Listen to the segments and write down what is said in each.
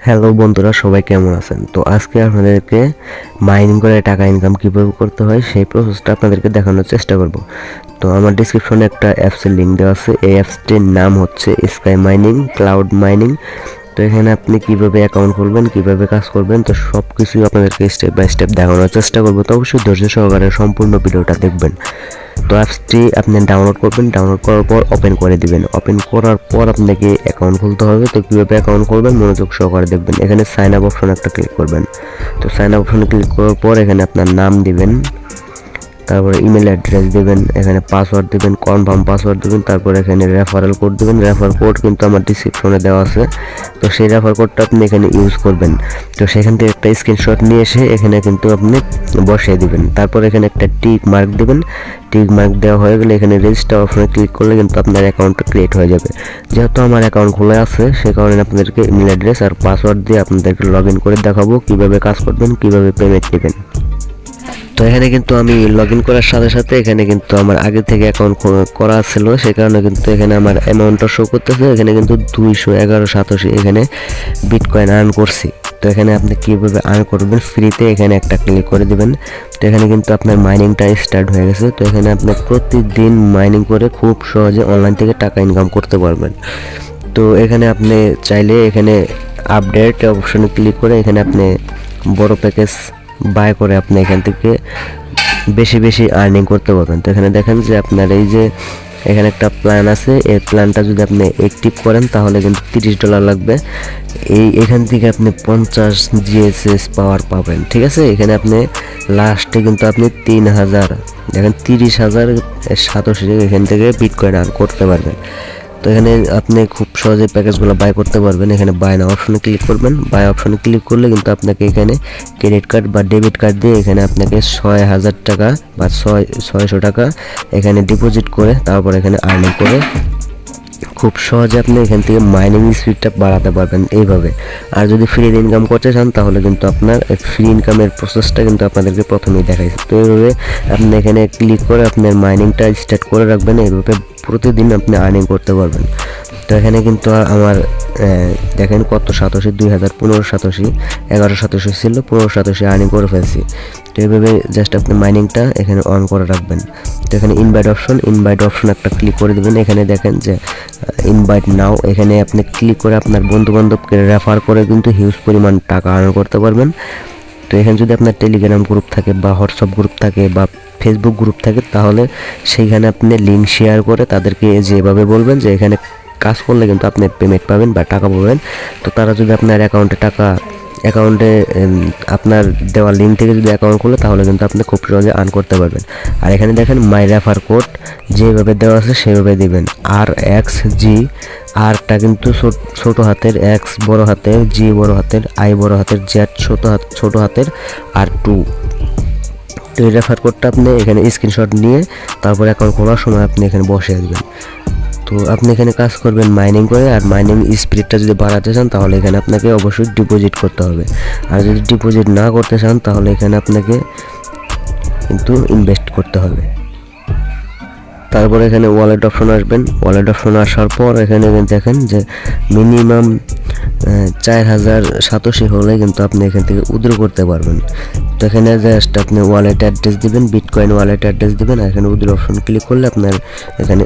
Hello বন্ধুরা, সবাই কেমন আছেন? তো আজকে আপনাদেরকে মাইনিং করে টাকা ইনকাম কীভাবে করতে হয় সেই প্রসেসটা আপনাদেরকে দেখানোর চেষ্টা করব। তো আমার ডিসক্রিপশনে একটা অ্যাপসের লিঙ্ক দেওয়া আছে। এই অ্যাপসটির নাম হচ্ছে স্কাই মাইনিং ক্লাউড মাইনিং তো এখানে আপনি কীভাবে অ্যাকাউন্ট খুলবেন, কীভাবে কাজ করবেন, তো সব কিছুই আপনাদেরকে স্টেপ বাই স্টেপ দেখানোর চেষ্টা করব। তো অবশ্যই ধৈর্য সহকারে সম্পূর্ণ ভিডিওটা দেখবেন। তো অ্যাপসটি আপনি ডাউনলোড করবেন ডাউনলোড করার পর ওপেন করে দিবেন। ওপেন করার পর আপনাকে অ্যাকাউন্ট খুলতে হবে। তো কীভাবে অ্যাকাউন্ট খুলবেন? মনোযোগ সহকারে দেখবেন। এখানে সাইন আপ অপশন একটা ক্লিক করবেন। তো সাইন আপ অপশনে ক্লিক করার পর এখানে আপনার নাম দিবেন। তারপরে ইমেল অ্যাড্রেস দিবেন, এখানে পাসওয়ার্ড দিবেন কনফার্ম পাসওয়ার্ড দিবেন, তারপরে এখানে রেফারেল কোড দিবেন। রেফার কোড কিন্তু আমার ডিসক্রিপশনে দেওয়া আছে। তো সেই রেফার কোডটা আপনি এখানে ইউজ করবেন। তো সেখান থেকে একটা স্ক্রিনশট নিয়ে এসে এখানে কিন্তু আপনি বসিয়ে দিবেন। তারপর এখানে একটা টিক মার্ক দিবেন। টিক মার্ক দেওয়া হয়ে গেলে এখানে রেজিস্টার অপশনে ক্লিক করলে কিন্তু আপনার অ্যাকাউন্টটা ক্রিয়েট হয়ে যাবে। যেহেতু আমার অ্যাকাউন্ট খোলা আছে, সে কারণে আপনাদেরকে ইমেল অ্যাড্রেস আর পাসওয়ার্ড দিয়ে আপনাদেরকে লগ ইন করে দেখাবো। কীভাবে কাজ করবেন, কীভাবে পেমেন্ট নেবেন। তো এখানে কিন্তু আমি লগ ইন করার সাথে সাথে এখানে কিন্তু আমার আগে থেকে অ্যাকাউন্ট করা ছিল, সে কারণে কিন্তু এখানে আমার অ্যামাউন্টটা শো করতেছে। এখানে কিন্তু দুইশো এগারো সাতাশি এখানে বিটকয়েন আর্ন করছি। তো এখানে আপনি কীভাবে আর্ন করবেন? ফ্রিতে এখানে একটা ক্লিক করে দিবেন। তো এখানে কিন্তু আপনার মাইনিংটা স্টার্ট হয়ে গেছে। তো এখানে আপনি প্রতিদিন মাইনিং করে খুব সহজে অনলাইন থেকে টাকা ইনকাম করতে পারবেন। তো এখানে আপনি চাইলে এখানে আপডেট অপশনে ক্লিক করে এখানে আপনি বড় প্যাকেজ বাই করে আপনি এখান থেকে বেশি বেশি আর্নিং করতে পারবেন। তো এখানে দেখেন যে আপনার এই যে এখানে একটা প্ল্যান আছে, এই প্ল্যানটা যদি আপনি অ্যাক্টিভ করেন, তাহলে কিন্তু তিরিশ ডলার লাগবে। এই এখান থেকে আপনি পঞ্চাশ জিএসএস পাওয়ার পাবেন, ঠিক আছে? এখানে আপনি লাস্টে কিন্তু আপনি তিন হাজার, দেখেন তিরিশ হাজার সাতাশি এখান থেকে বিটকয়েন আর্ন করতে পারবেন। তো এখানে আপনি খুব সহজে প্যাকেজগুলো বাই করতে পারবেন। এখানে বাই না অপশনে ক্লিক করবেন। বাই অপশনে ক্লিক করলে কিন্তু আপনাকে এখানে ক্রেডিট কার্ড বা ডেবিট কার্ড দিয়ে এখানে আপনাকে ছয় হাজার টাকা বা ছয়, ছয়শো টাকা এখানে ডিপোজিট করে, তারপর এখানে আর্নিং করে খুব সহজে আপনি এখান থেকে মাইনিং স্পিডটা বাড়াতে পারবেন এইভাবে। আর যদি ফ্রি ইনকাম করতে চান, তাহলে কিন্তু আপনার ফ্রি ইনকামের প্রসেসটা কিন্তু আপনাদেরকে প্রথমেই দেখাইছে তো এইভাবে আপনি এখানে ক্লিক করে আপনার মাইনিংটা স্টার্ট করে রাখবেন, এইভাবে প্রতিদিন আপনি আর্নিং করতে পারবেন। তো এখানে কিন্তু আমার দেখেন কত সাতাশি, দুই হাজার পনেরো সাতাশি, এগারো সাতাশি ছিল, পনেরো সাতাশি আর্নিং করে ফেলছি। তো এইভাবে জাস্ট আপনি মাইনিংটা এখানে অন করে রাখবেন। তো এখানে ইনভাইট অপশন ইনভাইট অপশন একটা ক্লিক করে দেবেন। এখানে দেখেন যে ইনভাইট নাও এখানে আপনি ক্লিক করে আপনার বন্ধু বান্ধবকে রেফার করে কিন্তু হিউজ পরিমাণ টাকা আর্ন করতে পারবেন। তো এখানে যদি আপনার টেলিগ্রাম গ্রুপ থাকে বা হোয়াটসঅ্যাপ গ্রুপ থাকে বা ফেসবুক গ্রুপ থাকে, তাহলে সেইখানে আপনি লিঙ্ক শেয়ার করে তাদেরকে যেভাবে বলবেন যে এখানে কাজ করলে কিন্তু আপনি পেমেন্ট পাবেন বা টাকা পাবেন। তো তারা যদি আপনার অ্যাকাউন্টে টাকা অ্যাকাউন্টে আপনার দেওয়া লিঙ্ক থেকে যদি অ্যাকাউন্ট খুলে, তাহলে কিন্তু আপনি খুব সহজে আর্ন করতে পারবেন। আর এখানে দেখেন মাই রেফার কোড যেভাবে দেওয়া আছে, সেভাবে দিবেন। আর এক্স জি আরটা কিন্তু ছোটো হাতের এক্স বড় হাতের জি বড় হাতের আই বড় হাতের জেড ছোট হাত, ছোটো হাতের আর টু তো এই রেফার কোডটা আপনি এখানে স্ক্রিনশট নিয়ে, তারপর অ্যাকাউন্ট খোলার সময় আপনি এখানে বসে আসবেন। তো আপনি এখানে কাজ করবেন মাইনিং করে, আর মাইনিং স্পিডটা যদি বাড়াতে চান, তাহলে এখানে আপনাকে অবশ্যই ডিপোজিট করতে হবে। আর যদি ডিপোজিট না করতে চান, তাহলে এখানে আপনাকে কিন্তু ইনভেস্ট করতে হবে। তারপর এখানে ওয়ালেট অপশন আসবেন। ওয়ালেট অপশন আসার পর এখানে দেখেন যে মিনিমাম চার হাজার সাতাশি হলে কিন্তু আপনি এখান থেকে উদ্র করতে পারবেন। তো এখানে জাস্ট আপনি ওয়ালেট অ্যাড্রেস দিবেন বিটকয়েন ওয়ালেট অ্যাড্রেস দিবেন এখানে উদ্র অপশন ক্লিক করলে আপনার এখানে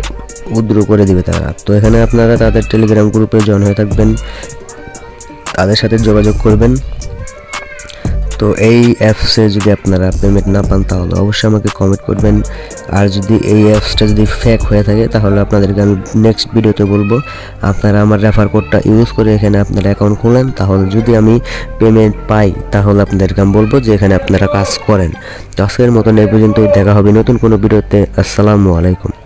উদ্র করে দিবে তারা। তো এখানে আপনারা তাদের টেলিগ্রাম গ্রুপে জয়েন হয়ে থাকবেন। তাদের সাথে যোগাযোগ করবেন। তো এই অ্যাপসে যদি আপনারা পেমেন্ট না পান, তাহলে অবশ্যই আমাকে কমেন্ট করবেন। আর যদি এই অ্যাপসটা যদি ফেক হয়ে থাকে, তাহলে আপনাদেরকে আমি নেক্সট ভিডিওতে বলব। আপনারা আমার রেফার কোডটা ইউজ করে এখানে আপনারা অ্যাকাউন্ট খুলেন। তাহলে যদি আমি পেমেন্ট পাই, তাহলে আপনাদেরকে আমি বলব যে এখানে আপনারা কাজ করেন। তো আজকের মতন এই পর্যন্ত দেখা হবে নতুন কোনো ভিডিওতে আসসালামু আলাইকুম।